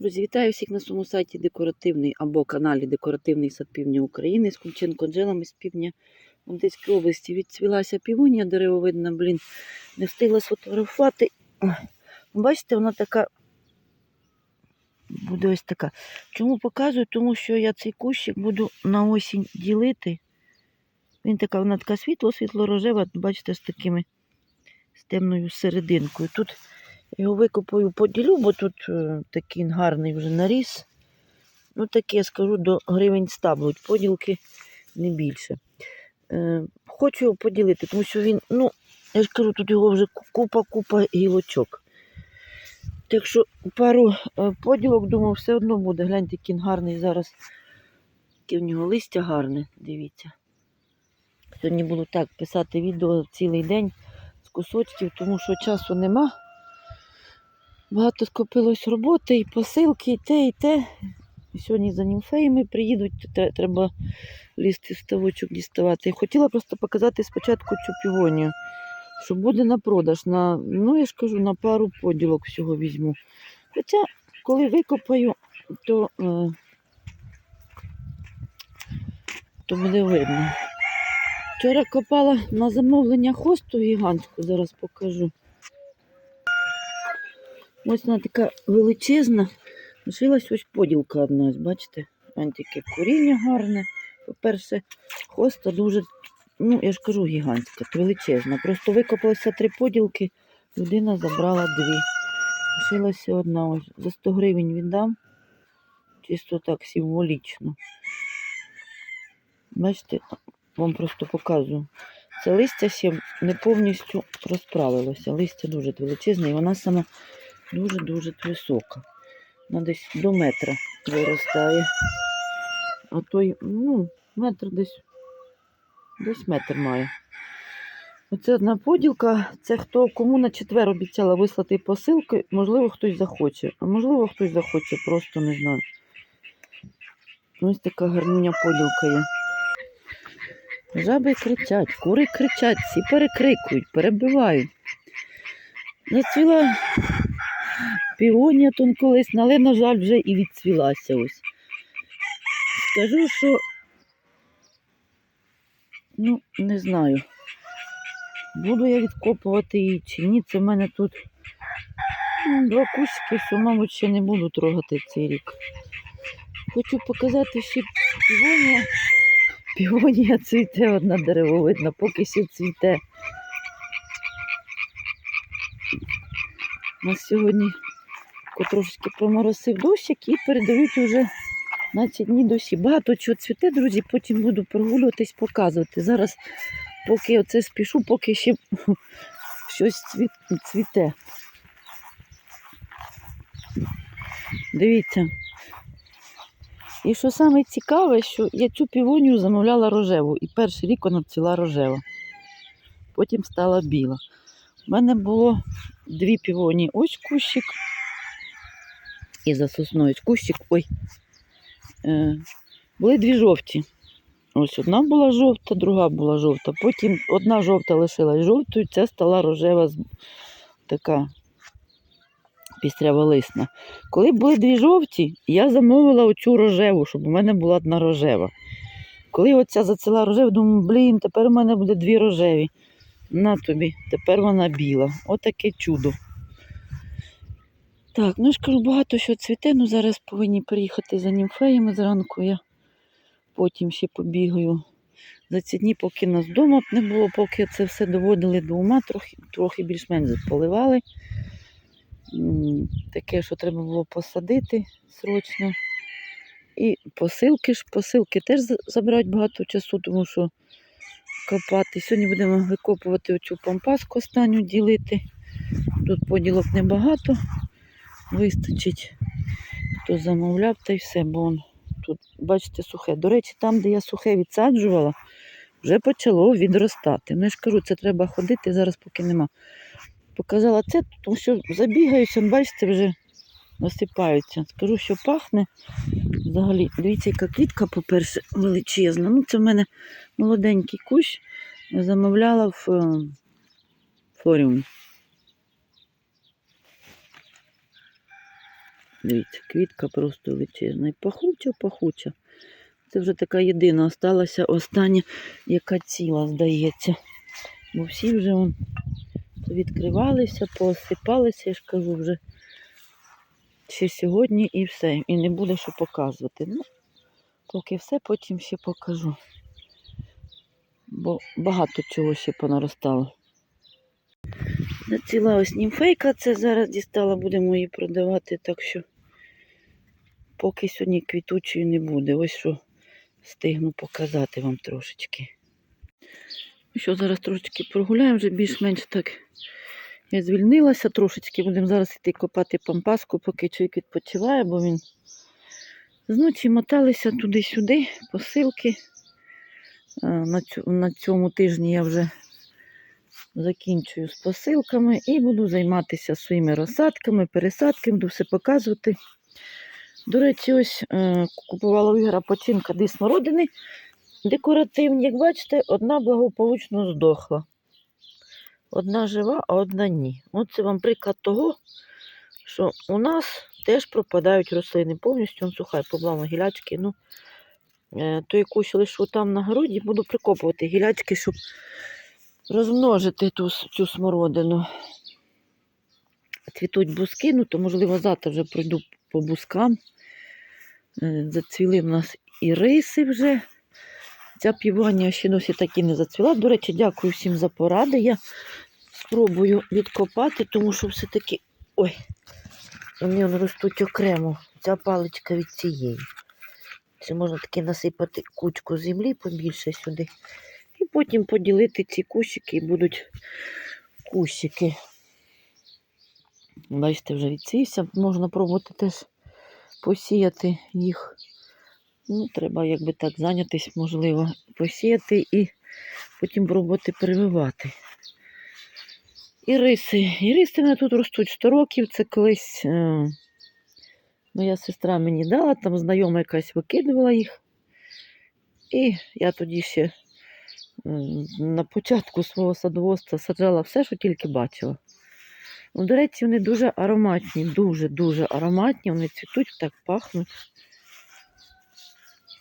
Друзі, вітаю всіх на своєму сайті декоративний або каналі Декоративний сад півдня України з Кумченко Джелами з півдня Одеської області. Відцвілася півонія деревовидна, блін, не встигла сфотографувати. Бачите, вона така буде ось така. Чому показую? Тому що я цей кущик буду на осінь ділити. Він така, вона така світло, світло-рожева, бачите, з такими з темною серединкою. Тут його викопаю, поділю, бо тут е, такий гарний вже наріс. Ну, таке, скажу, до гривень 100 будуть поділки не більше. Е, хочу його поділити, тому що він, ну, я ж кажу, тут його вже купа-купа гілочок. Так що пару е, поділок, думаю, все одно буде. Гляньте, який гарний зараз. Яке в нього листя гарне, дивіться. Сьогодні буду так писати відео цілий день з кусочків, тому що часу нема. Багато скопилось роботи, і посилки, і те, і те. І сьогодні за німфеями приїдуть, треба лізти ставочок діставати. Хотіла просто показати спочатку цю півонію, що буде на продаж. На, ну, я ж кажу, на пару поділок всього візьму. Хоча, коли викопаю, то, е, то буде видно. Вчора копала на замовлення хосту гігантську, зараз покажу. Ось вона така величезна. Лишилась ось поділка одна, бачите? Ось таке коріння гарне. По-перше, хоста дуже, ну, я ж кажу, гігантська, величезна. Просто викопалося три поділки, людина забрала дві. Лишилася одна. Ось за 100 гривень віддам. Чисто так символічно. Бачите, вам просто показую. Це листя ще не повністю розправилося. Листя дуже величезне і вона сама дуже-дуже висока. Вона десь до метра виростає. А той, ну, метр десь, десь метр має. Оце одна поділка. Це хто кому на четвер обіцяла вислати посилки, можливо, хтось захоче. А можливо, хтось захоче, просто не знаю. Ось така гарнюня поділка є. Жаби кричать, кури кричать, всі перекрикують, перебивають. Зацвіла півонія тон колись, але, на жаль, вже і відцвілася ось. Скажу, що ну, не знаю, буду я відкопувати її чи ні. Це в мене тут два кусики, що, мабуть, ще не буду трогати цей рік. Хочу показати ще півонія. Півонія цвіте одна деревовидна, поки ще цвіте. У нас трошки проморосив дощик і передають уже на ці дні дощі. Багато чого цвіте, друзі, потім буду прогулюватись, показувати. Зараз, поки оце спішу, поки ще щось цвіте. Дивіться. І що саме цікаве, що я цю півонію замовляла рожеву, і перший рік вона ціла рожева. Потім стала біла. У мене було дві півонії. Ось кущик. І за сосною кущик. Ой. Е, були дві жовті. Ось одна була жовта, друга була жовта. Потім одна жовта лишилась жовтою, ця стала рожева така пістряволисна. Коли були дві жовті, я замовила оцю рожеву, щоб у мене була одна рожева. Коли оця зацела рожева, думаю, блін, тепер у мене буде дві рожеві. На тобі, тепер вона біла. Отаке чудо. Так, ну я багато що цвіте, ну зараз повинні приїхати за німфеями зранку. Я потім ще побігаю. За ці дні, поки нас вдома не було, поки це все доводили до ума, трохи, трохи більш-менш поливали. Таке, що треба було посадити срочно. І посилки ж, посилки теж забирають багато часу, тому що копати. Сьогодні будемо викопувати оцю пампаску останню ділити. Тут поділок небагато, вистачить. Хто замовляв, та й все, бо он тут, бачите, сухе. До речі, там, де я сухе відсаджувала, вже почало відростати. Ну, я ж кажу, це треба ходити зараз, поки нема. Показала це, тому що забігаюся, бачите, вже насипаються. Скажу, що пахне. Взагалі, дивіться, яка квітка, по-перше, величезна. Ну, це в мене молоденький кущ. Замовляла в е, Дивіться, квітка просто величезна. І пахуча, пахуча. Це вже така єдина осталася, остання, яка ціла, здається. Бо всі вже вон, відкривалися, поосипалися, я ж кажу, вже ще сьогодні і все. І не буде що показувати. Ну, поки все, потім ще покажу. Бо багато чого ще понаростало. Ціла ось німфейка, це зараз дістала, будемо її продавати, так що поки сьогодні квітучої не буде. Ось що встигну показати вам трошечки. Ну Що зараз трошечки прогуляємо, вже більш-менш так. Я звільнилася трошечки, будемо зараз йти копати пампаску, поки чоловік відпочиває, бо він зночі моталися туди-сюди, посилки. На цьому тижні я вже закінчую з посилками і буду займатися своїми розсадками, пересадками, буду все показувати. До речі, ось е, купувала у Ігора починка дві смородини декоративні. Як бачите, одна благополучно здохла. Одна жива, а одна ні. Оце вам приклад того, що у нас теж пропадають рослини повністю. Он сухай поблама гілячки. Ну, е, то якусь лишу там на городі, буду прикопувати гілячки, щоб розмножити ту, цю смородину. Цвітуть бузки, ну то можливо завтра вже пройду по бузкам. Е, Зацвіли в нас і риси вже. Ця півонія ще досі так і не зацвіла. До речі, дякую всім за поради. Я спробую відкопати, тому що все-таки. Ой, вони ростуть окремо. Ця паличка від цієї. Це можна таки насипати кучку землі побільше сюди. І потім поділити ці кущики і будуть кущики. Бачите, вже відсівся. Можна пробувати теж посіяти їх. Ну, треба якби так зайнятися, можливо, посіяти і потім пробувати перевивати. І риси. І риси мене тут ростуть 100 років. Це колись е, моя сестра мені дала, там знайома якась викидувала їх. І я тоді ще на початку свого садоводства саджала все, що тільки бачила. Ну, до речі, вони дуже ароматні, дуже-дуже ароматні. Вони цвітуть, так пахнуть.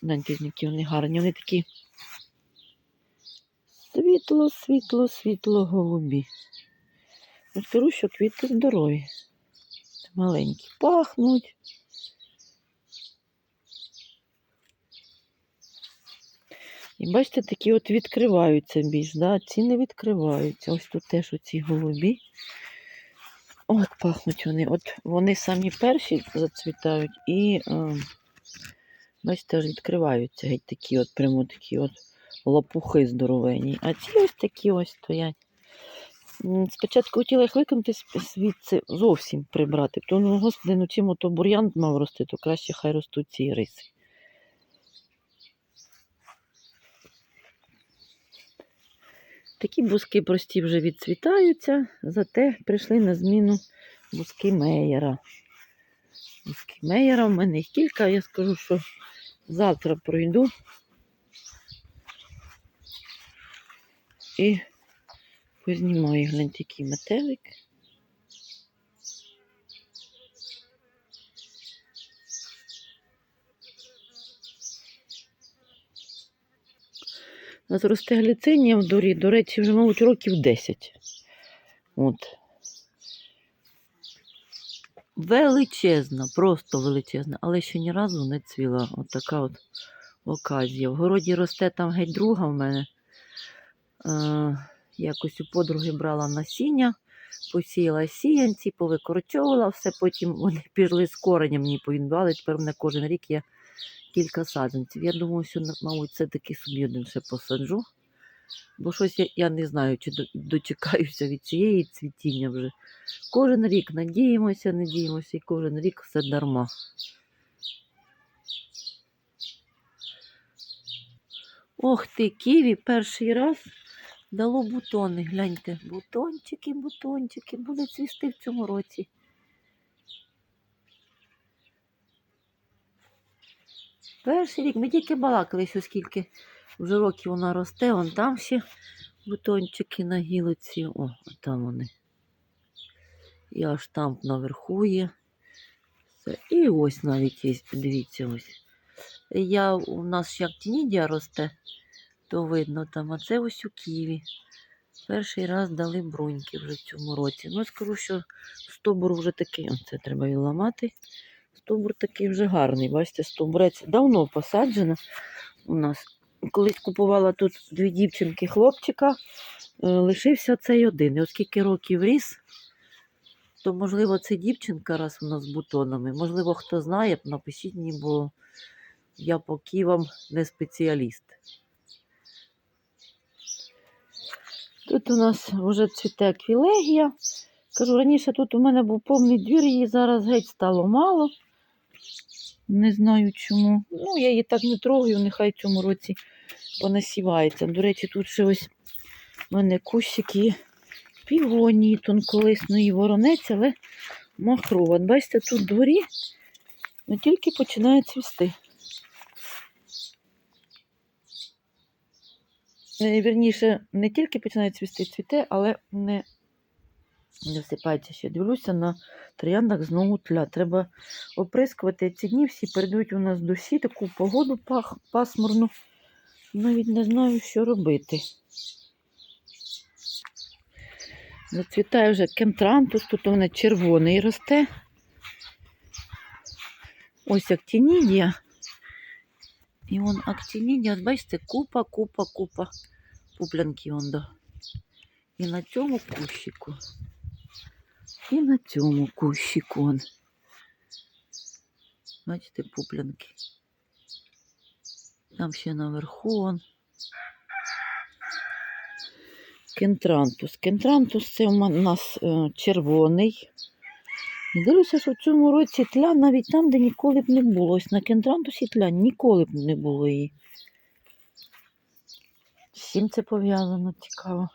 Гляньте, вони гарні. Вони такі світло, світло, світло голубі. Скажу, що квіти здорові. Маленькі. Пахнуть. І бачите, такі от відкриваються більш, да? ці не відкриваються. Ось тут теж оці голубі. От пахнуть вони. От вони самі перші зацвітають і, е, бачите, аж відкриваються геть такі от, прямо такі от лопухи здоровенні. А ці ось такі ось стоять. Спочатку хотіла їх викинути звідси зовсім прибрати. То, ну, господи, ну чим ото бур'ян мав рости, то краще хай ростуть ці риси. Такі бузки прості вже відцвітаються, зате прийшли на зміну бузки Мейера. Бузки Мейера в мене їх кілька, я скажу, що завтра пройду і познімаю гляньте, який метелик. У нас росте гліцинія в дворі, до речі, вже, мабуть, років 10. От. Величезна, просто величезна, але ще ні разу не цвіла. От от оказія. В городі росте там геть друга в мене. Е, якось у подруги брала насіння, посіяла сіянці, повикорчовувала все, потім вони пішли з коренем мені поінвали. Тепер в мене кожен рік є кілька саджанців. Я думаю, що, мабуть, все-таки собі один ще посаджу. Бо щось я, я не знаю, чи дочекаюся від цієї цвітіння вже. Кожен рік надіємося, надіємося, і кожен рік все дарма. Ох ти, ківі перший раз дало бутони. Гляньте, бутончики, бутончики, буде цвісти в цьому році. Перший рік ми тільки балакались, оскільки вже років вона росте, вон там ще бутончики на гілоці. О, там вони. І аж там наверху є. І ось навіть є, дивіться ось. Я, у нас як тінідія росте, то видно там, а це ось у Києві. Перший раз дали бруньки вже в цьому році. Ну, скажу, що стовбур вже такий, оце треба і ламати. Стовбур такий вже гарний. Бачите, стовбурець давно посаджено у нас. Колись купувала тут дві дівчинки хлопчика, е, лишився цей один. І оскільки років ріс, то, можливо, це дівчинка раз у нас з бутонами. Можливо, хто знає, напишіть мені, бо я по ківам не спеціаліст. Тут у нас вже цвіте квілегія. Кажу, раніше тут у мене був повний двір, її зараз геть стало мало. Не знаю чому. Ну, я її так не трогаю, нехай в цьому році понасівається. До речі, тут ще ось у мене кущики півонії, тонколисної воронець, але махрова. Бачите, тут дворі ну, тільки починає цвісти. Е, Вірніше, не тільки починає цвісти цвіте, але не, не всипається ще. Дивлюся на трояндах знову тля. Треба оприскувати. Ці дні всі передають у нас дощі, таку погоду пах, пасмурну. Навіть не знаю, що робити. Зацвітає вже кемтрантус, тут у мене червоний росте. Ось актінідія. І вон актінідія, от бачите, купа, купа, купа пуплянки он. І на цьому кущику. І на цьому кущику. Он. Бачите, пуплянки. Там ще наверху он. Кентрантус. Кентрантус це у нас е, червоний. І дивлюся, що в цьому році тля навіть там, де ніколи б не було. Ось на кентрантусі тля ніколи б не було її. З чим це пов'язано, цікаво.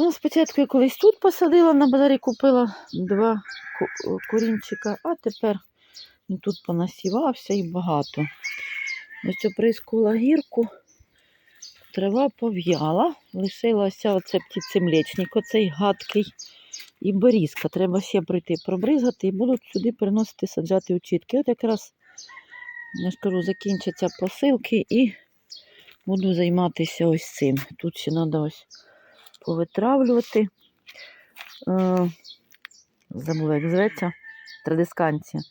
Ну, спочатку я колись тут посадила, на базарі купила два ко- корінчика, а тепер він тут понасівався і багато. Ось оприскувала гірку, трава пов'яла, лишилася оце птицемлечник, оцей гадкий і берізка. Треба ще прийти пробризгати і будуть сюди приносити саджати очітки. От якраз, я ж кажу, закінчаться посилки і буду займатися ось цим. Тут ще треба ось повитравлювати. Е, забула, як зветься, традисканція.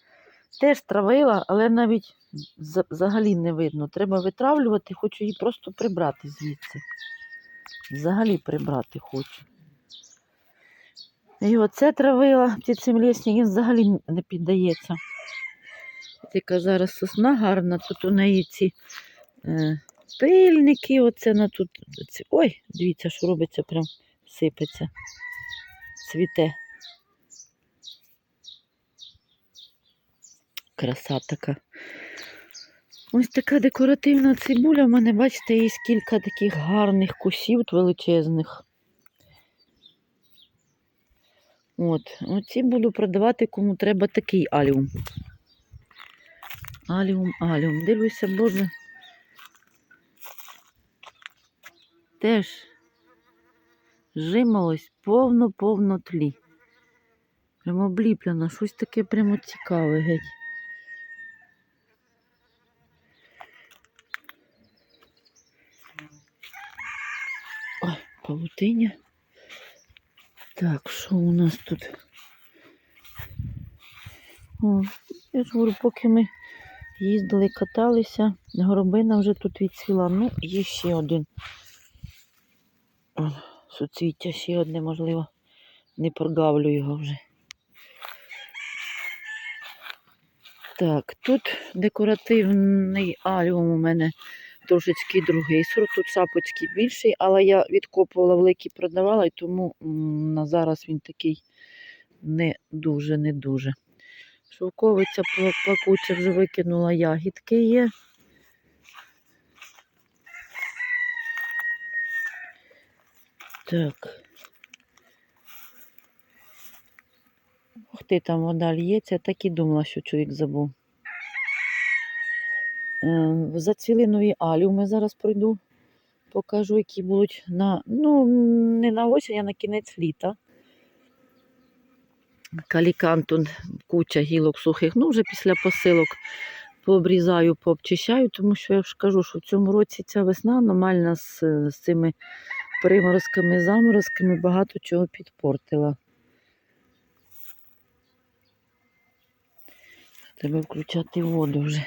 Теж травила, але навіть взагалі не видно. Треба витравлювати, хочу її просто прибрати звідси. Взагалі прибрати хочу. І оце травила птицем лісні, він взагалі не піддається. От Яка зараз сосна гарна, тут у неї ці е, пильники, оце на тут. Ці, ой, дивіться, що робиться, прям сипеться, цвіте. Краса така. Ось така декоративна цибуля. В мене, бачите, є кілька таких гарних кусів величезних. От, оці буду продавати, кому треба такий аліум. Аліум, аліум. Дивлюся, боже. Теж жимолось повно-повно тлі. Прямо обліплено, щось таке прямо цікаве геть. Ой, павутиня. Так, що у нас тут? О, я ж говорю, поки ми їздили, каталися, горобина вже тут відцвіла. Ну, є ще один. О, суцвіття ще одне, можливо, не прогавлю його вже. Так, тут декоративний аліум у мене трошечки другий сорт. Тут шапочки більший, але я відкопувала великий, продавала, і тому на зараз він такий не дуже, не дуже. Шовковиця пла- плакуча вже викинула ягідки є. Так. Ух ти, там вода лється, так і думала, що чоловік забув. Е, Зацвіли нові аліуми, зараз пройду. Покажу, які будуть на, ну, не на осінь, а на кінець літа. каліканту куча гілок сухих. Ну, вже після посилок пообрізаю, пообчищаю, тому що я ж кажу, що в цьому році ця весна аномальна з, з цими приморозками, заморозками багато чого підпортила. Треба включати воду вже.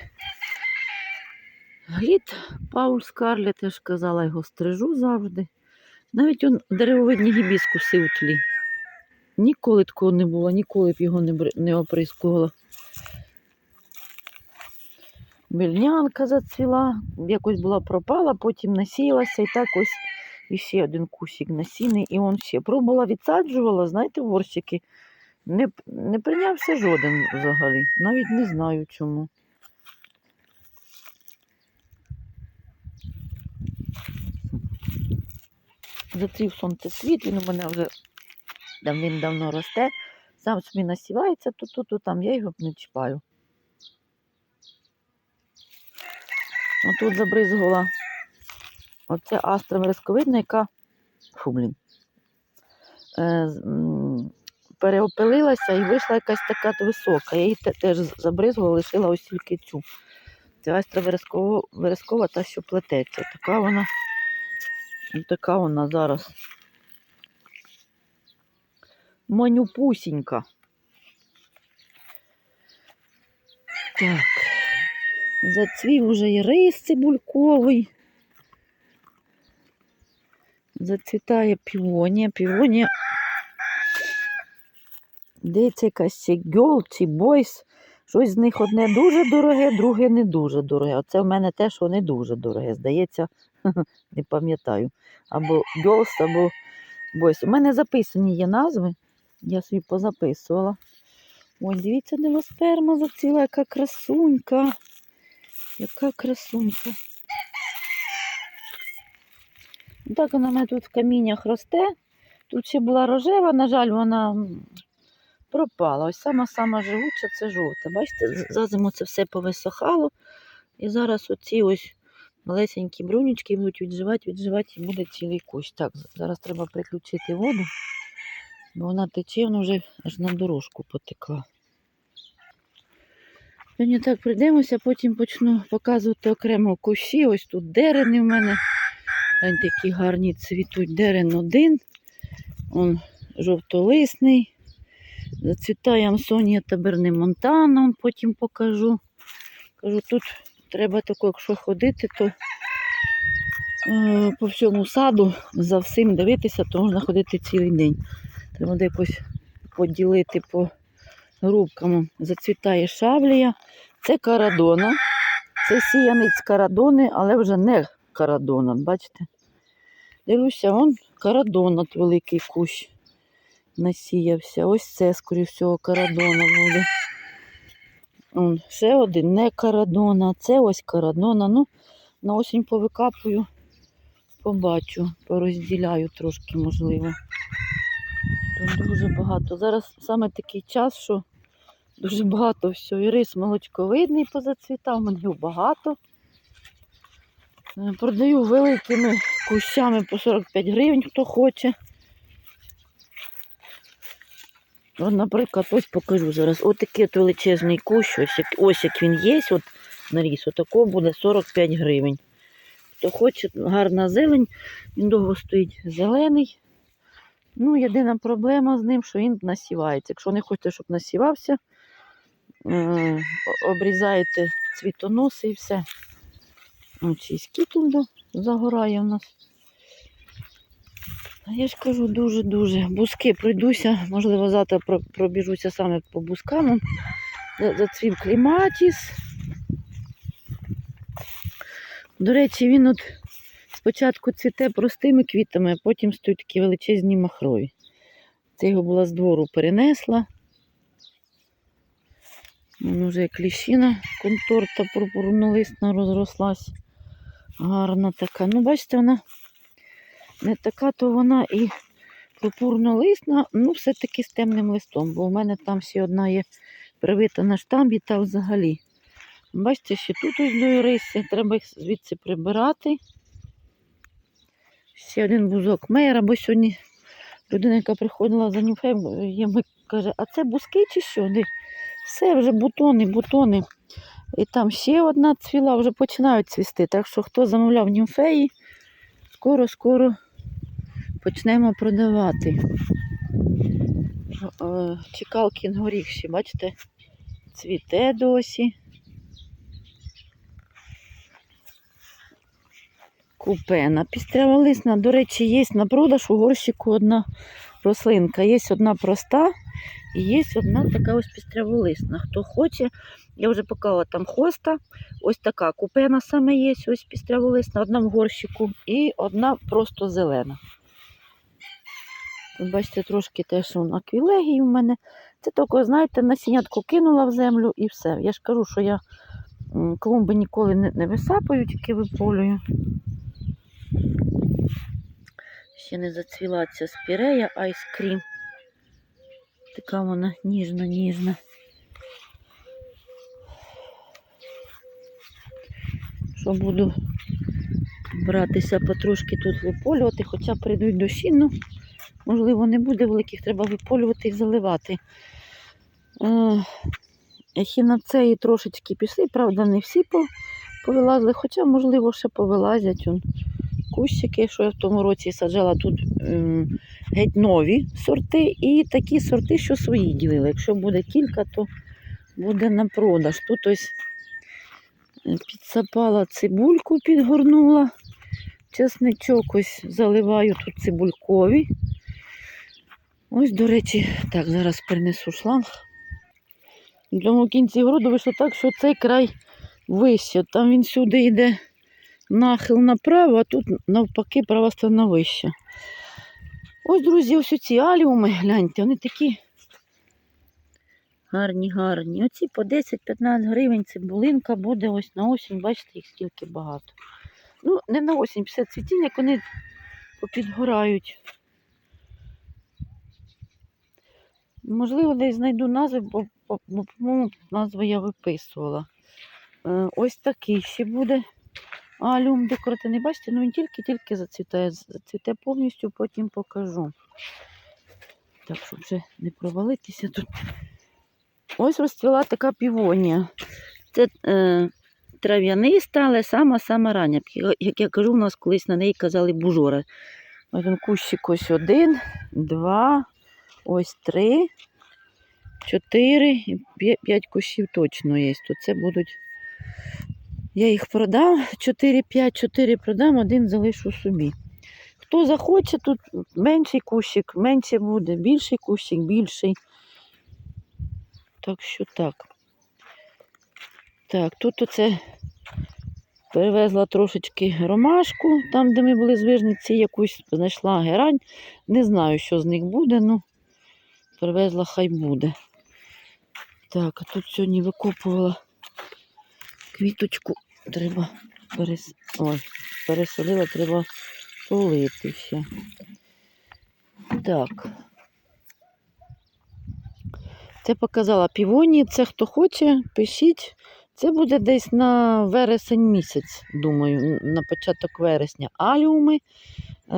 Глід Пауль Скарлет, я ж казала, його стрижу завжди. Навіть он деревовидні гібіскуси у тлі. Ніколи такого не було, ніколи б його не, не оприскувала. Більнянка зацвіла, якось була пропала, потім насіялася і так ось ще один кусик насіни, і он ще. Пробувала відсаджувала, знаєте, в горщики. Не, не прийнявся жоден взагалі. Навіть не знаю чому. Зацвів сонцесвіт, він у мене вже давним-давно росте. Сам собі насівається то тут, то там, я його не чіпаю. Отут забризгала оце астра вересковидна, яка фу, блін, е, переопилилася і вийшла якась така висока. Я її теж забризгала, лишила ось тільки цю. Це астра верескова, верескова та, що плететься. Така вона, така вона зараз. Манюпусінька. Так. Зацвів уже і рис цибульковий. Зацвітає півонія. Півонія. Дивіться, якась гьол чи бойс. Щось з них одне дуже дороге, друге не дуже дороге. Оце в мене те, що не дуже дороге. Здається, не пам'ятаю. Або гьолс, або бойс. У мене записані є назви. Я собі позаписувала. Ой, дивіться, сперма зацвіла, яка красунька. Яка красунька. Так вона мене тут в каміннях росте. Тут ще була рожева, на жаль, вона пропала. Ось сама-сама живуча це жовта. Бачите, за зиму це все повисохало. І зараз оці ось малесенькі брунічки будуть відживати, відживати і буде цілий кущ. Так, зараз треба приключити воду, бо вона тече, вона вже аж на дорожку потекла. Сьогодні так прийдемося, потім почну показувати окремо кущі. Ось тут дерени в мене. Гляньте, які гарні цвітуть. Дерен один. Он жовтолисний. Зацвітає Амсонія таберне Монтана, он потім покажу. Кажу, тут треба тако, якщо ходити, то е, по всьому саду за всім дивитися, то можна ходити цілий день. Треба якось поділити по грубкам. Зацвітає шавлія. Це карадона. Це сіянець карадони, але вже не карадона. Бачите? Дивлюся, вон карадон от великий кущ насіявся. Ось це, скоріш всього, карадона буде. Он, ще один не карадона, це ось карадона. Ну, на осінь повикапую, побачу, порозділяю трошки, можливо. Тут дуже багато. Зараз саме такий час, що дуже багато всього. І рис молочковидний позацвітав, в мене його багато. Е, Продаю великими кущами по 45 гривень, хто хоче. От, наприклад, ось покажу зараз. Ось такий от величезний кущ, ось як, ось як він є, от наріс, отако буде 45 гривень. Хто хоче, гарна зелень, він довго стоїть зелений. Ну, єдина проблема з ним, що він насівається. Якщо не хочете, щоб насівався, е, обрізаєте цвітоноси і все. І скітлда загорає в нас. Я ж кажу, дуже-дуже. Бузки пройдуся, можливо, завтра пробіжуся саме по бузкам. За- Зацвів кліматіс. До речі, він от спочатку цвіте простими квітами, а потім стоять такі величезні махрові. Це його була з двору перенесла. Воно вже як ліщина конторта пурпурнолисна розрослась. Гарна така. Ну, бачите, вона не така, то вона і пурпурнолисна, ну, все-таки з темним листом, бо у мене там ще одна є привита на штамбі та взагалі. Бачите, ще тут ось до риси, треба їх звідси прибирати. Ще один бузок мейра, бо сьогодні людина, яка приходила за нюфем, каже, а це бузки чи що? Все, вже бутони, бутони. І там ще одна цвіла, вже починають цвісти. Так що хто замовляв німфеї, скоро-скоро почнемо продавати. Е, Чекалкін горіх ще, бачите, цвіте досі. Купена. Пістряволисна, до речі, є на продаж у горщику одна рослинка. Є одна проста і є одна така ось пістряволисна. Хто хоче, я вже показала там хоста. Ось така купена саме є, ось пістряволисна, одна в горщику і одна просто зелена. Тут, бачите, трошки теж аквілегії в мене. Це тільки, знаєте, насінятку кинула в землю і все. Я ж кажу, що я клумби ніколи не, не висапаю, тільки виполюю. Ще не зацвіла ця спірея айскрім. Така вона ніжна-ніжна. Що буду братися потрошки тут виполювати, хоча прийдуть дощі, ну, можливо, не буде великих, треба виполювати і заливати. Ехінацеї трошечки пішли, правда, не всі повилазили, хоча, можливо, ще повилазять. Он, кущики, що я в тому році саджала тут ем, геть нові сорти і такі сорти, що свої ділили. Якщо буде кілька, то буде на продаж. Тут ось е, підсапала цибульку, підгорнула. Чесничок ось заливаю тут цибулькові. Ось, до речі, так, зараз перенесу шланг. В кінці городу вийшло так, що цей край вище. Там він сюди йде нахил направо, а тут навпаки права сторона вища. Ось, друзі, ось ці аліуми, гляньте, вони такі гарні, гарні. Оці по 10-15 гривень цибулинка буде ось на осінь, бачите, їх скільки багато. Ну, не на осінь, після цвітіння, вони попідгорають. Можливо, десь знайду назви, бо, бо, по-моєму, назву я виписувала. Е, ось такий ще буде алюм декоративний. Бачите, ну він тільки-тільки зацвітає. Зацвіте повністю, потім покажу. Так, щоб вже не провалитися тут. Ось розцвіла така півонія. Це е, трав'яниста, але сама-сама рання. Як- я кажу, у нас колись на неї казали бужора. Він кущик ось один, два, ось три, чотири, п'ять кущів точно є. То це будуть. Я їх продам, 4-5, 4 продам, один залишу собі. Хто захоче, тут менший кущик, менше буде, більший кущик, більший. Так що так. Так, тут оце перевезла трошечки ромашку, там, де ми були з вижниці, якусь знайшла герань. Не знаю, що з них буде, ну привезла, хай буде. Так, а тут сьогодні викопувала квіточку. Треба перес... Ой, пересадила, треба полити ще. Так. Це показала півоні. Це хто хоче, пишіть. Це буде десь на вересень місяць, думаю, на початок вересня. Аліуми. Е,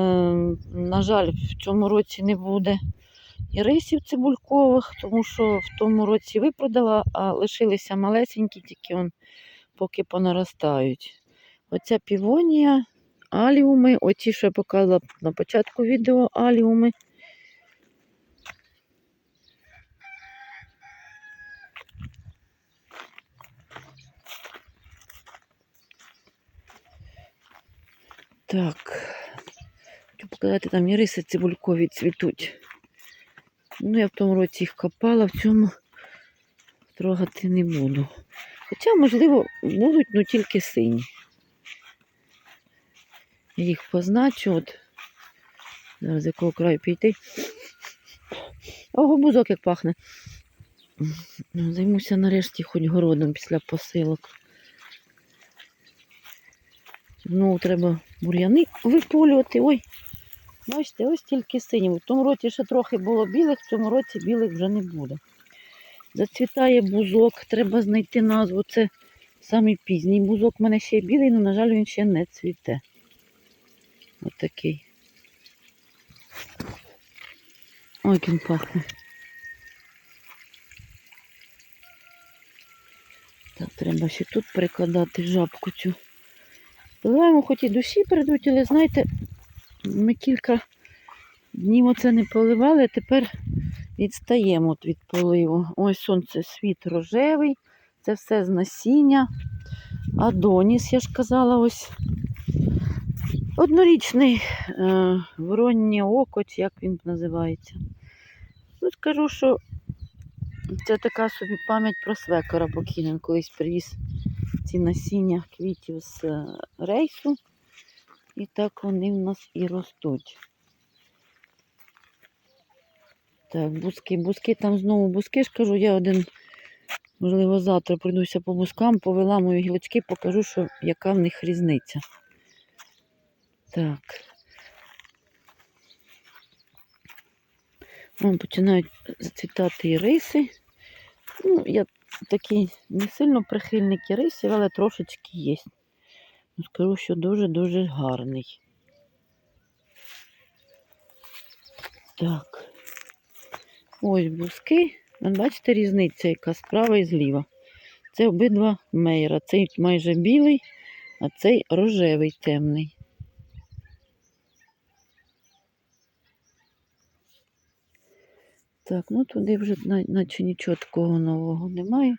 на жаль, в цьому році не буде і рисів цибулькових, тому що в тому році випродала, а лишилися малесенькі, тільки он поки понаростають. Оця півонія, аліуми, оті, що я показала на початку відео аліуми. Так, хочу показати, там і риси цибулькові цвітуть. Ну, я в тому році їх копала, в цьому трогати не буду. Хоча, можливо, будуть, ну тільки сині. Я їх позначу. От. Зараз якого краю піти. Ого, бузок як пахне. Займуся нарешті хоч городом після посилок. Знову треба бур'яни виполювати. Ой, бачите, ось тільки сині. В тому році ще трохи було білих, в цьому році білих вже не буде. Зацвітає бузок, треба знайти назву. Це самий пізній бузок. У мене ще є білий, але, на жаль, він ще не цвіте. Отакий. Ой, він пахне. Так, треба ще тут прикладати жабку цю. Поливаємо, хоч і душі прийдуть, але знаєте, ми кілька днів оце не поливали, а тепер відстаємо від поливу. Ось сонце світ рожевий, це все з насіння. Адоніс, я ж казала, ось однорічний е, вороннє око, чи як він називається. Ну, скажу, що це така собі пам'ять про свекора, бо він колись привіз ці насіння квітів з е, рейсу. І так вони в нас і ростуть. Так, бузки, бузки, там знову бузки ж кажу, я один, можливо, завтра пройдуся по бузкам, повиламую гілочки, покажу, що, яка в них різниця. Так. Вон починають зацвітати і риси. Ну, я такий не сильно прихильник і рисів, але трошечки є. Ну, Скажу, що дуже-дуже гарний. Так. Ось бузки. Бачите різниця, яка справа і зліва. Це обидва мейра. Цей майже білий, а цей рожевий темний. Так, ну туди вже наче нічого такого нового немає.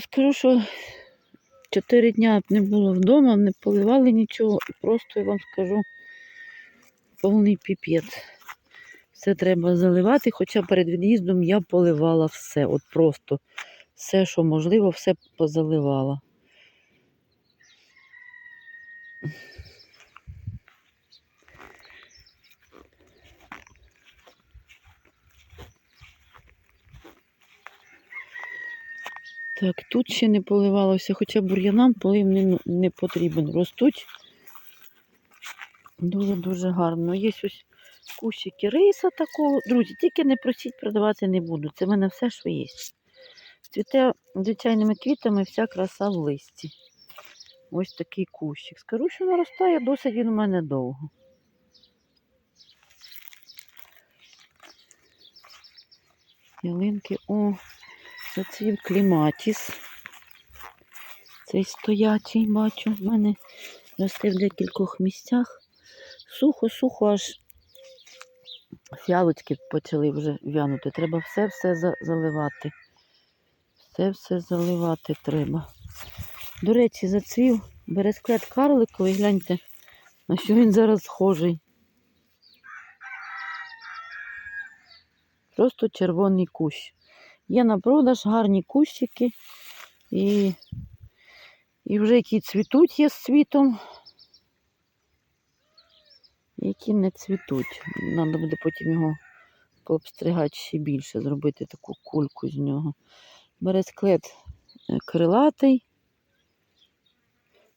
Скажу, що чотири дня не було вдома, не поливали нічого, і просто я вам скажу повний піпець. Все треба заливати, хоча перед від'їздом я поливала все. От просто все, що можливо, все позаливала. Так, тут ще не поливалося, хоча бур'янам полив не, не потрібен. Ростуть дуже-дуже гарно. Є ось кущики риса такого. Друзі, тільки не просіть, продавати не буду. Це в мене все, що є. Цвіте звичайними квітами вся краса в листі. Ось такий кущик. Скажу, що наростає, досить він у мене довго. Ялинки, о, зацвів кліматіс. Цей стоячий, бачу, в мене росте в декількох місцях. Сухо-сухо аж фіалочки почали вже вянути. Треба все-все заливати. Все-все заливати треба. До речі, зацвів бересклет карликовий, гляньте, на що він зараз схожий. Просто червоний кущ. Є на продаж гарні кущики і, і вже які цвітуть є з цвітом, які не цвітуть. Треба буде потім його пообстригати ще більше, зробити таку кульку з нього. Бересклет е, крилатий.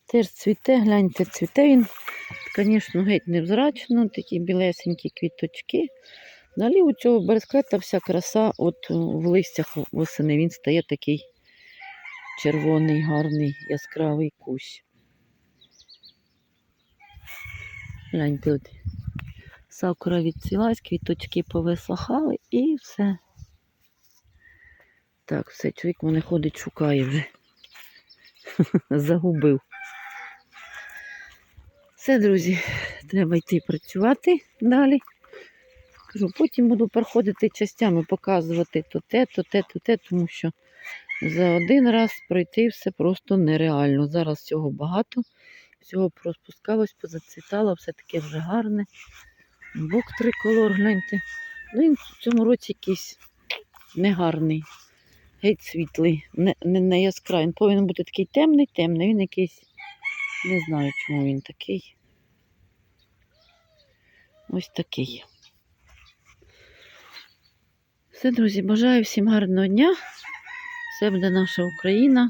Теж цвіте, гляньте, цвіте він. Звісно, геть невзрачно, такі білесенькі квіточки. Далі у цього бересклета вся краса от в листях восени. Він стає такий червоний, гарний, яскравий кущ. Гляньте, от сакура відцвілась, квіточки повисохали і все. Так, все, чоловік мене ходить, шукає вже. Загубив. Все, друзі, треба йти працювати далі. Кажу, потім буду проходити частями, показувати то те, то те, то те, тому що за один раз пройти все просто нереально. Зараз цього багато, всього розпускалось, позацвітало, все таке вже гарне. Бок триколор, гляньте. Ну, він в цьому році якийсь негарний, геть світлий, не, не, не яскравий. Він повинен бути такий темний, темний, він якийсь, не знаю, чому він такий. Ось такий. Все, друзі, бажаю всім гарного дня. Все буде наша Україна.